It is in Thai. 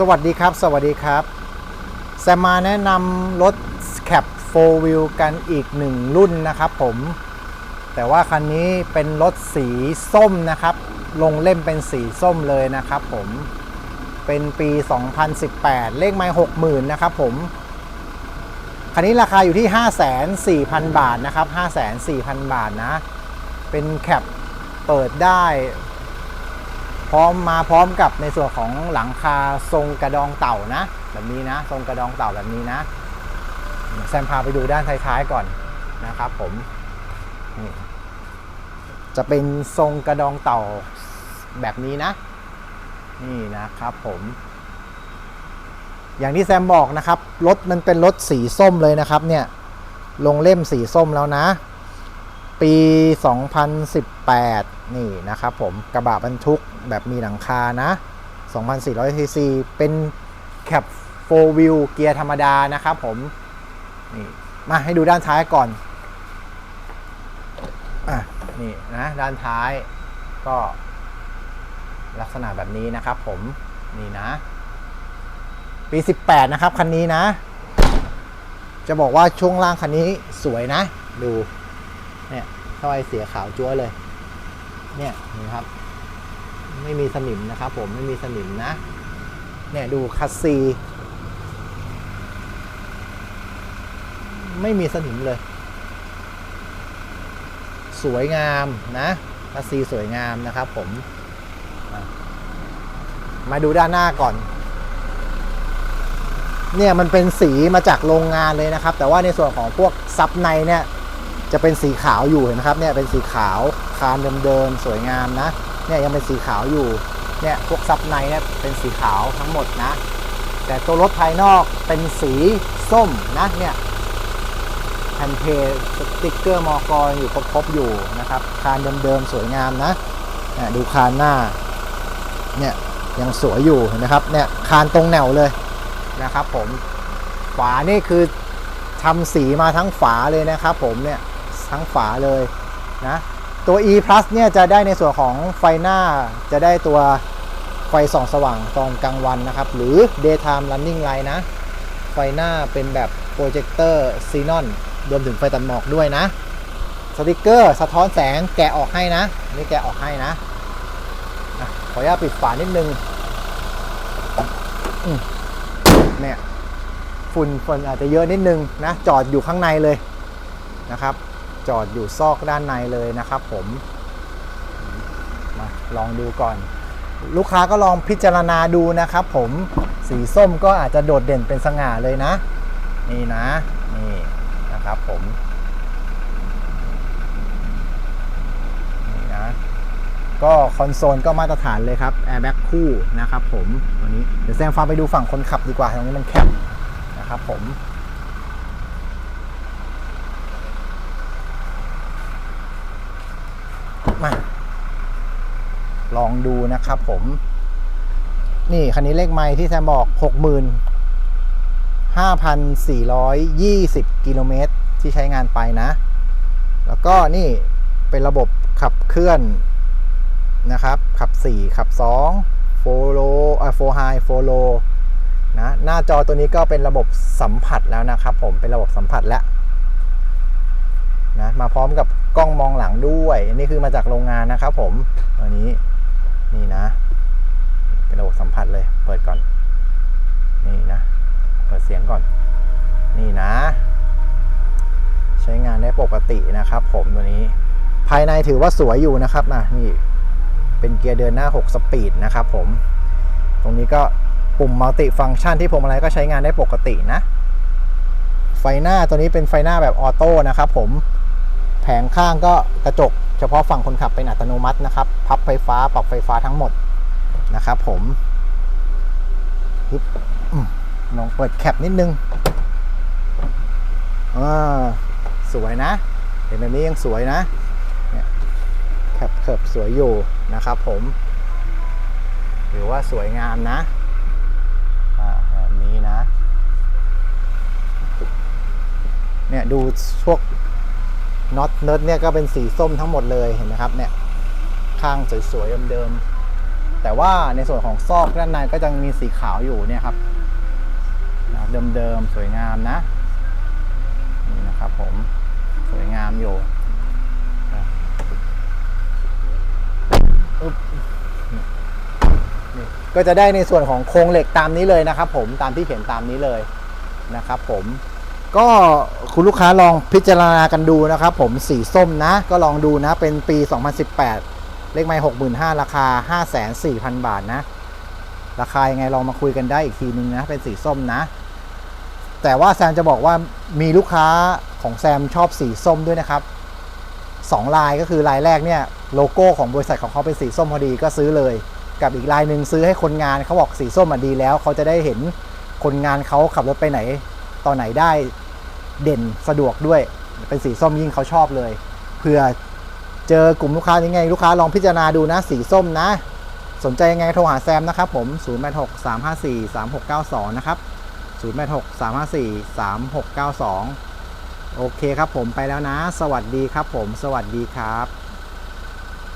สวัสดีครับ สวัสดีครับ แซมมาแนะนำรถ Cap 4 Wheel กันอีกหนึ่งรุ่นนะครับผม แต่ว่าคันนี้เป็นรถสีส้มนะครับ ลงเล่มเป็นสีส้มเลยนะครับผม เป็นปี 2018 เลขไม้60,000 นะครับผม คันนี้ราคาอยู่ที่ 504,000 บาทนะครับ 504,000 บาทนะ เป็นแคปเปิดได้ พร้อมมาพร้อมกับในส่วนของหลังคาทรงกระดองเต่านะ แบบนี้นะ ทรงกระดองเต่าแบบนี้นะแซมพาไปดูด้านท้ายๆก่อนนะครับผมนี่จะเป็นทรงกระดองเต่าแบบนี้นะ นี่นะครับผมอย่างที่แซมบอกนะครับรถมันเป็นรถสีส้มเลยนะครับ เนี่ยลงเล่มสีส้มแล้วนะ ปี 2018 นี่นะครับผมกระบะบรรทุกแบบมีหลังคานะ2,400 cc เป็นแคป4 wheel เกียร์ธรรมดานะครับผม นี่มาให้ดูด้านท้ายก่อน อะ นี่นะ ด้านท้ายก็ลักษณะแบบนี้นะครับผม นี่นะ ปี 18 นะครับ คันนี้นะ จะบอกว่าช่วงล่างคันนี้สวยนะ ดู เนี่ยถ้อเสียขาวจั๊วเลย เนี่ยนี่ครับ ไม่มีสนิมนะครับ ผมไม่มีสนิมนะ เนี่ยดูคัสซีไม่มีสนิมเลย สวยงามนะคัสซีสวยงามนะครับผม มาดูด้านหน้าก่อนเนี่ยมันเป็นสีมาจากโรงงานเลยนะครับ แต่ว่าในส่วนของพวกซับในเนี่ย จะเป็นสีขาวอยู่เห็นไหมครับเนี่ยเป็นสีขาวคานเดิมๆสวยงามนะเนี่ยยังเป็นสีขาวอยู่เนี่ยพวกซับในเนี่ยเป็นสีขาวทั้งหมดนะ แต่ตัวรถภายนอกเป็นสีส้มนะเนี่ยแผ่นเพสติ๊กเกอร์มอกรอยู่ครบๆอยู่นะครับคานเดิมๆสวยงามนะเนี่ยดูคานหน้าเนี่ยยังสวยอยู่เห็นไหมครับเนี่ยคานตรงแนวเลยนะครับผมฝานี่คือทำสีมาทั้งฝาเลยนะครับผมเนี่ย ทั้งฝาเลยนะตัว e plus เนี่ยจะได้ในส่วนของไฟหน้าจะได้ตัวไฟส่องสว่างตอนกลางวันนะครับ หรือ daytime running light นะ ไฟหน้าเป็นแบบโปรเจคเตอร์ซีนอนรวมถึงไฟตัดหมอกด้วยนะ สติกเกอร์สะท้อนแสงแกะออกให้นะ นี่แกะออกให้นะอะขออนุญาตปิดฝานิดนึงเนี่ยฝุ่นฝุ่นอาจจะเยอะนิดนึงนะ จอดอยู่ข้างในเลยนะครับ จอดอยู่ซอกด้านในเลยนะครับผมมาลองดูก่อน ลูกค้าก็ลองพิจารณาดูนะครับผมสีส้มก็อาจจะโดดเด่นเป็นสง่าเลยนะ นี่นะนี่นะครับผมนี่นะก็คอนโซลก็มาตรฐานเลยครับแอร์แบ็กคู่นะครับผมตัวนี้เดี๋ยวแซมฟ้าไปดูฝั่งคนขับดีกว่าตรงนี้มันแคบนะครับผม มาลองดูนะครับผม นี่คันนี้เลขไม้ที่แซมบอก65,420กิโลเมตรที่ใช้งานไปนะ แล้วก็นี่เป็นระบบขับเคลื่อนนะครับ ขับ 4 ขับ 2 โฟโลอ่าโฟไฮโฟโลนะ หน้าจอตัวนี้ก็เป็นระบบสัมผัสแล้วนะครับผม เป็นระบบสัมผัสแล้ว นะมาพร้อมกับกล้องมองหลังด้วยอันนี้คือมาจากโรงงานนะครับผมตัวนี้นี่นะเป็นระบบสัมผัสเลย เปิดก่อน นี่นะ เปิดเสียงก่อน นี่นะ ใช้งานได้ปกตินะครับ ผมตัวนี้ ภายในถือว่าสวยอยู่นะครับนะนี่เป็นเกียร์เดินหน้า 6 สปีดนะครับผม ตรงนี้ก็ปุ่มมัลติฟัง c t ชันที่พวงมาลัยก็ใช้งานได้ปกตินะ ไฟหน้าตัวนี้เป็นไฟหน้าแบบออโต้นะครับผม แผงข้างก็กระจก เฉพาะฝั่งคนขับเป็นอัตโนมัตินะครับ พับไฟฟ้าปรับไฟฟ้าทั้งหมดนะครับผมฮึบลองเปิดแคปนิดนึงอ่าสวยนะ เห็นแบบนี้ยังสวยนะแคปเคิบสวยอยู่นะครับผมถือว่าสวยงามนะอ่าแบบนี้นะ เนี่ยดูพวก น็อตเนิร์ดเนี่ยก็เป็นสีส้มทั้งหมดเลยเห็นไหมครับเนี่ยข้างสวยๆเดิมๆแต่ว่าในส่วนของซอกด้านในก็จะมีสีขาวอยู่เนี่ยครับเดิมๆสวยงามนะนี่นะครับผมสวยงามอยู่ก็จะได้ในส่วนของโครงเหล็กตามนี้เลยนะครับผมตามที่เห็นตามนี้เลยนะครับผม ก็คุณลูกค้าลองพิจารณากันดูนะครับ ผมสีส้มนะ ก็ลองดูนะ เป็นปี 2018 เลขไม่65,000 ราคา504,000 บาทนะ ราคายังไงลองมาคุยกันได้อีกทีนึงนะ เป็นสีส้มนะ แต่ว่าแซมจะบอกว่ามีลูกค้าของแซมชอบสีส้มด้วยนะครับสองลายก็คือลายแรกเนี่ยโลโก้ของบริษัทของเขาเป็นสีส้มพอดีก็ซื้อเลย กับอีกลายหนึ่งซื้อให้คนงานเขาบอกสีส้มอะดีแล้ว เขาจะได้เห็นคนงานเขาขับรถไปไหน ตอนไหนได้เด่นสะดวกด้วย เป็นสีส้มยิ่งเขาชอบเลยเผื่อเจอกลุ่มลูกค้ายังไง ลูกค้าลองพิจารณาดูนะสีส้มนะ สนใจยังไงโทรหาแซมนะครับผม 086 354 3692 นะครับ 086 354 3692 โอเคครับผมไปแล้วนะ สวัสดีครับผม สวัสดีครับ